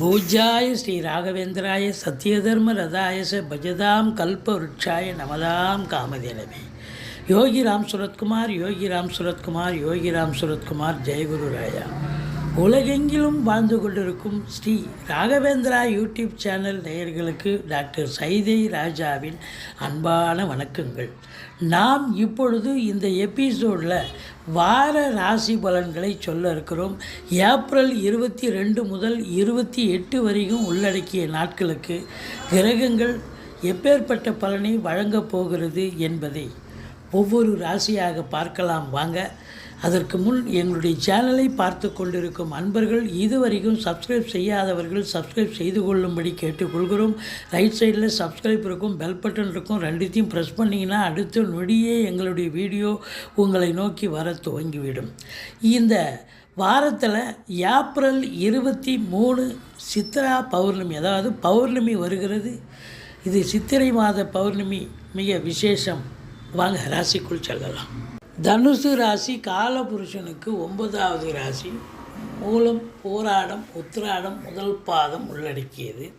பூஜாய ஸ்ரீ ராகவேந்திராய சத்யதர்ம ரதாயச பஜதாம் கல்பவருட்சாய நமதாம் காமதேனவே யோகி ராம் சுரத்குமார் யோகி ராம் சுரத்குமார் யோகி ராம் சுரத்குமார் ஜெயகுரு ராயா. உலகெங்கிலும் வாழ்ந்து கொண்டிருக்கும் ஸ்ரீ ராகவேந்திரா யூடியூப் சேனல் நேயர்களுக்கு டாக்டர் சைதை ராஜாவின் அன்பான வணக்கங்கள். நாம் இப்பொழுது இந்த எபிசோடில் வார ராசி பலன்களை சொல்ல இருக்கிறோம். ஏப்ரல் இருபத்தி ரெண்டு முதல் இருபத்தி எட்டு வரைக்கும் உள்ளடக்கிய நாட்களுக்கு கிரகங்கள் எப்பேற்பட்ட பலனை வழங்கப் போகிறது என்பதை ஒவ்வொரு ராசியாக பார்க்கலாம். வாங்க அதற்கு முன் எங்களுடைய சேனலை பார்த்து கொண்டிருக்கும் அன்பர்கள் இதுவரைக்கும் சப்ஸ்கிரைப் செய்யாதவர்கள் சப்ஸ்கிரைப் செய்து கொள்ளும்படி கேட்டுக்கொள்கிறோம். ரைட் சைடில் சப்ஸ்கிரைப் இருக்கும் பெல் பட்டன் இருக்கும் ரெண்டுத்தையும் ப்ரெஸ் பண்ணிங்கன்னா அடுத்த நொடியே எங்களுடைய வீடியோ உங்களை நோக்கி வர துவங்கிவிடும். இந்த வாரத்தில் ஏப்ரல் இருபத்தி மூணு சித்ரா பௌர்ணமி அதாவது பௌர்ணமி வருகிறது. இது சித்திரை மாத பௌர்ணமி மிக விசேஷம். வாங்க ராசிக்குள் செல்லலாம். தனுசு ராசி காலபுருஷனுக்கு ஒன்பதாவது ராசி மூலம் போராடம் உத்திராடம் முதல் பாதம் உள்ளடக்கியது.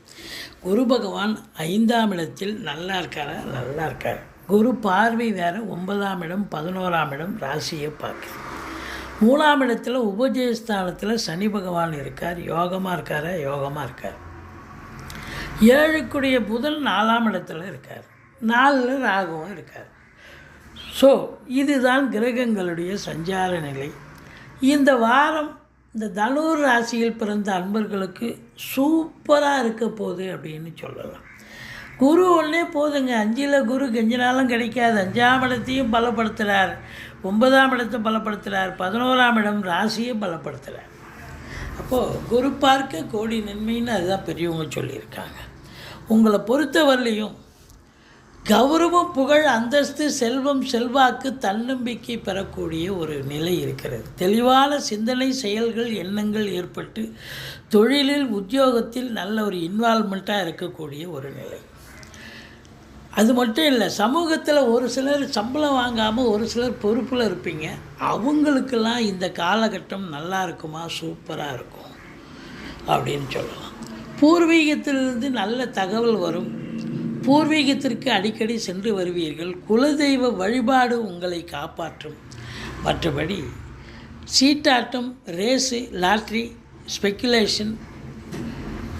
குரு பகவான் ஐந்தாம் இடத்தில் நல்லா இருக்காரா? நல்லா இருக்கார். குரு பார்வை வேற ஒன்பதாம் இடம் பதினோராம் இடம் ராசியை பார்க்குது. மூணாம் இடத்துல உபஜயஸ்தானத்தில் சனி பகவான் இருக்கார். யோகமாக இருக்காரா? யோகமாக இருக்கார். ஏழுக்குடைய புதன் நாலாம் இடத்துல இருக்கார். நாலில் ராகுவும் இருக்கார். ஸோ இதுதான் கிரகங்களுடைய சஞ்சார நிலை. இந்த வாரம் இந்த தனுர் ராசியில் பிறந்த அன்பர்களுக்கு சூப்பராக இருக்க போகுது அப்படின்னு சொல்லலாம். குரு ஒன்றே போதுங்க. அஞ்சில் குரு கெஞ்சினாலும் கிடைக்காது. அஞ்சாம் இடத்தையும் பலப்படுத்துகிறார் ஒன்பதாம் இடத்தை பலப்படுத்துகிறார் பதினோராம் இடம் ராசியை பலப்படுத்துகிறார் அப்போது குரு பார்க்க கோடி நன்மைன்னு அதுதான் பெரியவங்க சொல்லியிருக்காங்க. உங்களை பொறுத்தவரையிலையும் கௌரவம் புகழ் அந்தஸ்து செல்வம் செல்வாக்கு தன்னம்பிக்கை பெறக்கூடிய ஒரு நிலை இருக்கிறது. தெளிவான சிந்தனை செயல்கள் எண்ணங்கள் ஏற்பட்டு தொழிலில் உத்தியோகத்தில் நல்ல ஒரு இன்வால்மெண்ட்டாக இருக்கக்கூடிய ஒரு நிலை. அது மட்டும் இல்லை சமூகத்தில் ஒரு சிலர் சம்பளம் வாங்காமல் ஒரு சிலர் பொறுப்பில் இருப்பீங்க. அவங்களுக்கெல்லாம் இந்த காலகட்டம் நல்லா இருக்குமா? சூப்பராக இருக்கும். அப்படின்னு சொல்லலாம். பூர்வீகத்திலிருந்து நல்ல தகவல் வரும். பூர்வீகத்திற்கு அடிக்கடி சென்று வருவீர்கள். குலதெய்வ வழிபாடு உங்களை காப்பாற்றும். மற்றபடி சீட்டாட்டம் ரேஸு லாட்ரி ஸ்பெக்குலேஷன்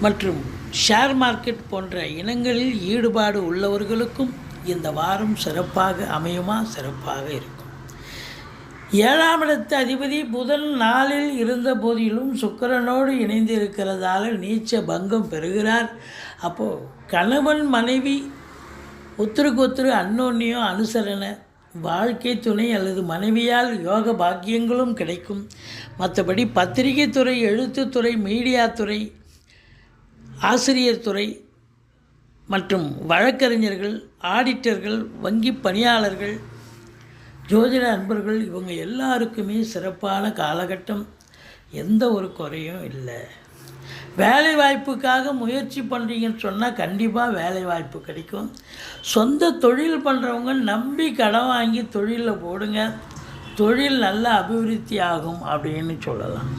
மற்றும் ஷேர் மார்க்கெட் போன்ற இனங்களில் ஈடுபாடு உள்ளவர்களுக்கும் இந்த வாரம் சிறப்பாக அமையுமா? சிறப்பாக இருக்கும். ஏழாம் இடத்து அதிபதி புதன் நாளில் இருந்த போதிலும் சுக்கிரனோடு இணைந்து இருக்கிறதால நீச்ச பங்கம் பெறுகிறார். அப்போது கணவன் மனைவி ஒத்துருக்கு ஒத்துரு அனுசரண அனுசரணை வாழ்க்கை துணை அல்லது மனைவியால் யோக பாக்கியங்களும் கிடைக்கும். மற்றபடி பத்திரிகை துறை எழுத்துத்துறை மீடியா துறை ஆசிரியர் துறை மற்றும் வழக்கறிஞர்கள் ஆடிட்டர்கள் வங்கி பணியாளர்கள் ஜோதிட அன்பர்கள் இவங்க எல்லாருக்குமே சிறப்பான காலகட்டம். எந்த ஒரு குறையும் இல்லை. வேலை வாய்ப்புக்காக முயற்சி பண்ணுறீங்கன்னு சொன்னால் கண்டிப்பாக வேலை வாய்ப்பு கிடைக்கும். சொந்த தொழில் பண்ணுறவங்க நம்பி கடன் வாங்கி தொழிலில் போடுங்க. தொழில் நல்ல அபிவிருத்தி ஆகும் அப்படின்னு சொல்லலாம்.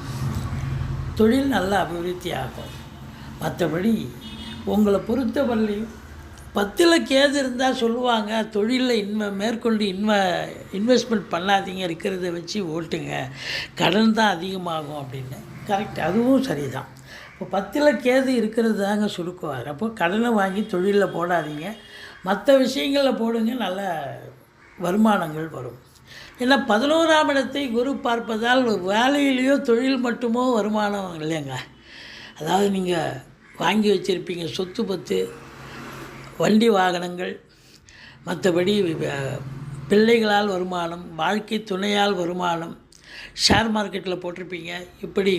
தொழில் நல்ல அபிவிருத்தி ஆகும். மற்றபடி உங்களை பொறுத்தவரையிலையும் பத்தில் கேது இருந்தால் சொல்லுவாங்க தொழிலில் இன்வ மேற்கொண்டு இன்வ இன்வெஸ்ட்மெண்ட் பண்ணாதீங்க இருக்கிறத வச்சு ஓட்டுங்க. கடன் தான் அதிகமாகும் அப்படின்னு. கரெக்ட். அதுவும் சரிதான். இப்போ பத்தில் கேது இருக்கிறது தாங்க சுருக்குவார். அப்போ கடனை வாங்கி தொழிலில் போடாதீங்க. மற்ற விஷயங்களில் போடுங்க நல்ல வருமானங்கள் வரும். ஏன்னா பதினோராம் இடத்தை குரு பார்ப்பதால் வேலையிலேயோ தொழில் மட்டுமோ வருமானம் இல்லைங்க. அதாவது நீங்கள் வாங்கி வச்சுருப்பீங்க சொத்து பத்து வண்டி வாகனங்கள் மற்றபடி பிள்ளைகளால் வருமானம் வாழ்க்கை துணையால் வருமானம் ஷேர் மார்க்கெட்டில் போட்டிருப்பீங்க. இப்படி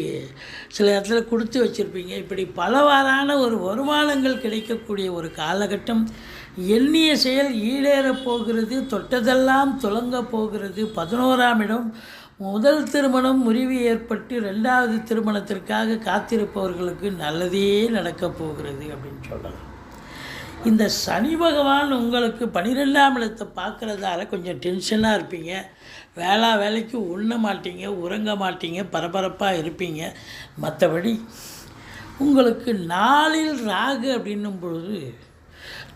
சில இடத்துல கொடுத்து வச்சுருப்பீங்க. இப்படி பலவாறான ஒரு வருமானங்கள் கிடைக்கக்கூடிய ஒரு காலகட்டம். எண்ணிய செயல் ஈடேறப் போகிறது தொட்டதெல்லாம் துலங்க போகிறது. பதினோராம் இடம் முதல் திருமணம் முறிவு ஏற்பட்டு ரெண்டாவது திருமணத்திற்காக காத்திருப்பவர்களுக்கு நல்லதே நடக்கப் போகிறது அப்படின்னு சொல்லலாம். இந்த சனி பகவான் உங்களுக்கு பனிரெண்டாம் இடத்தை பார்க்குறதால கொஞ்சம் டென்ஷனாக இருப்பீங்க. வேளா வேலைக்கு உண்ண மாட்டீங்க உறங்க மாட்டீங்க பரபரப்பாக இருப்பீங்க. மற்றபடி உங்களுக்கு நாளில் ராகு அப்படின்னும் பொழுது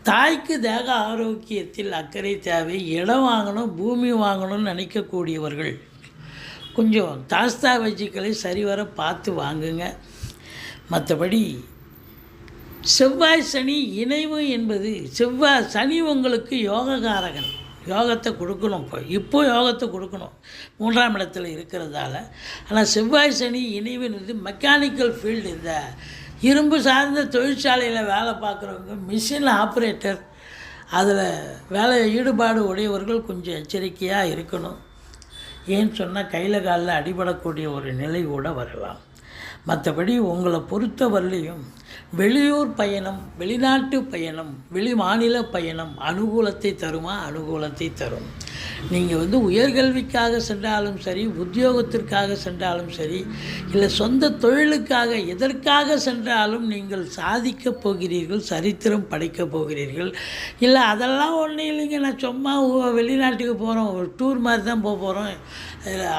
தாய்க்கு தேக ஆரோக்கியத்தில் அக்கறை தேவை இடம் வாங்கணும் பூமி வாங்கணும்னு நினைக்கக்கூடியவர்கள் கொஞ்சம் தாஸ்தா வச்சுக்களை சரிவர பார்த்து வாங்குங்க. மற்றபடி செவ்வாய் சனி இணைவு என்பது செவ்வாய் சனி உங்களுக்கு யோககாரகன். யோகத்தை கொடுக்கணும் இப்போ. இப்போ யோகத்தை கொடுக்கணும். மூன்றாம் இடத்துல இருக்கிறதால. ஆனால் செவ்வாய் சனி இணைவுன்றது மெக்கானிக்கல் ஃபீல்டு இந்த. இரும்பு சார்ந்த தொழிற்சாலையில் வேலை பார்க்குறவங்க மிஷின் ஆப்ரேட்டர் அதில் வேலை ஈடுபாடு உடையவர்கள் கொஞ்சம் எச்சரிக்கையாக இருக்கணும். ஏன்னு சொன்னால் கையில் காலில் அடிபடக்கூடிய ஒரு நிலை கூட வரலாம். மற்றபடி உங்களை பொறுத்தவரையிலையும் வெளியூர் பயணம் வெளிநாட்டு பயணம் வெளி மாநில பயணம் அனுகூலத்தை தருமா? அனுகூலத்தை தரும். நீங்கள் வந்து உயர்கல்விக்காக சென்றாலும் சரி உத்தியோகத்திற்காக சென்றாலும் சரி இல்லை சொந்த தொழிலுக்காக எதற்காக சென்றாலும் நீங்கள் சாதிக்கப் போகிறீர்கள் சரித்திரம் படைக்கப் போகிறீர்கள். இல்லை அதெல்லாம் ஒன்றும் இல்லைங்க. நான் சும்மா வெளிநாட்டுக்கு போகிறோம் ஒரு டூர் மாதிரி தான் போக போகிறோம்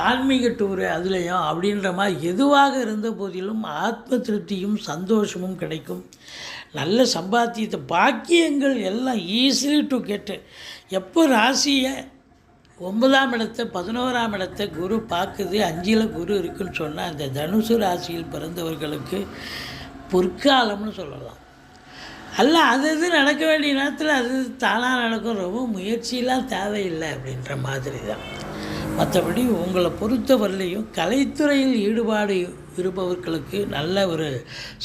ஆன்மீக டூரு அதுலேயும் அப்படின்ற மாதிரி எதுவாக இருந்த போதிலும் ஆத்ம திருப்தியும் சந்தோஷமும் கிடைக்கும். நல்ல சம்பாத்தியத்தை பாக்கியங்கள் எல்லாம் ஈஸிலி டு கெட்டு எப்போ ராசியை ஒன்பதாம் இடத்தை பதினோராம் இடத்தை குரு பார்க்குது. அஞ்சில் குரு இருக்குன்னு சொன்னால் அந்த தனுசு ராசியில் பிறந்தவர்களுக்கு பொற்காலம்னு சொல்லலாம். அல்ல அது இது நடக்க வேண்டிய நேரத்தில் அது தானாக நடக்கும். ரொம்ப முயற்சியெலாம் தேவையில்லை அப்படின்ற மாதிரி தான் மற்றபடி உங்களை பொறுத்தவரையிலையும் கலைத்துறையில் ஈடுபாடு இருப்பவர்களுக்கு நல்ல ஒரு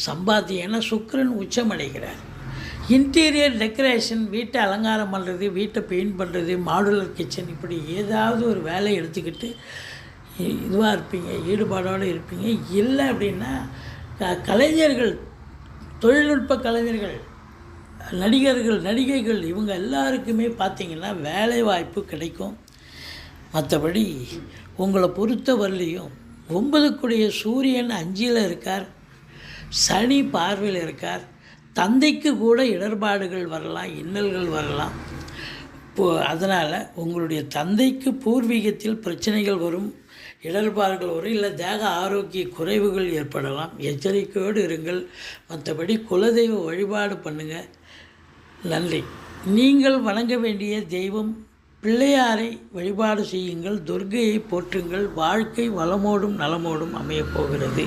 சம்பாத்தியம். ஏன்னா சுக்கிரன் உச்சமடைகிறார் இன்டீரியர் டெக்கரேஷன் வீட்டை அலங்காரம் பண்ணுறது வீட்டை பெயிண்ட் பண்ணுறது மாடுலர் கிச்சன் இப்படி ஏதாவது ஒரு வேலையை எடுத்துக்கிட்டு இதுவாக இருப்பீங்க ஈடுபாடோடு இருப்பீங்க. இல்லை அப்படின்னா கலைஞர்கள் தொழில்நுட்ப கலைஞர்கள் நடிகர்கள் நடிகைகள் இவங்க எல்லாருக்குமே பார்த்திங்கன்னா வேலை வாய்ப்பு கிடைக்கும். மற்றபடி உங்களை பொறுத்த வரலையும் ஒன்பதுக்குடைய சூரியன் அஞ்சில் இருக்கார் சனி பார்வையில் இருக்கார் தந்தைக்கு கூட இடர்பாடுகள் வரலாம் இன்னல்கள் வரலாம். இப்போ அதனால் உங்களுடைய தந்தைக்கு பூர்வீகத்தில் பிரச்சனைகள் வரும் இடர்பாடுகள் வரும் இல்லை தேக ஆரோக்கிய குறைவுகள் ஏற்படலாம். எச்சரிக்கையோடு இருங்கள். மற்றபடி குலதெய்வ வழிபாடு பண்ணுங்கள் நன்றி. நீங்கள் வணங்க வேண்டிய தெய்வம் பிள்ளையாரை வழிபாடு செய்யுங்கள். துர்கையை போற்றுங்கள். வாழ்க்கை வளமோடும் நலமோடும் அமையப் போகிறது.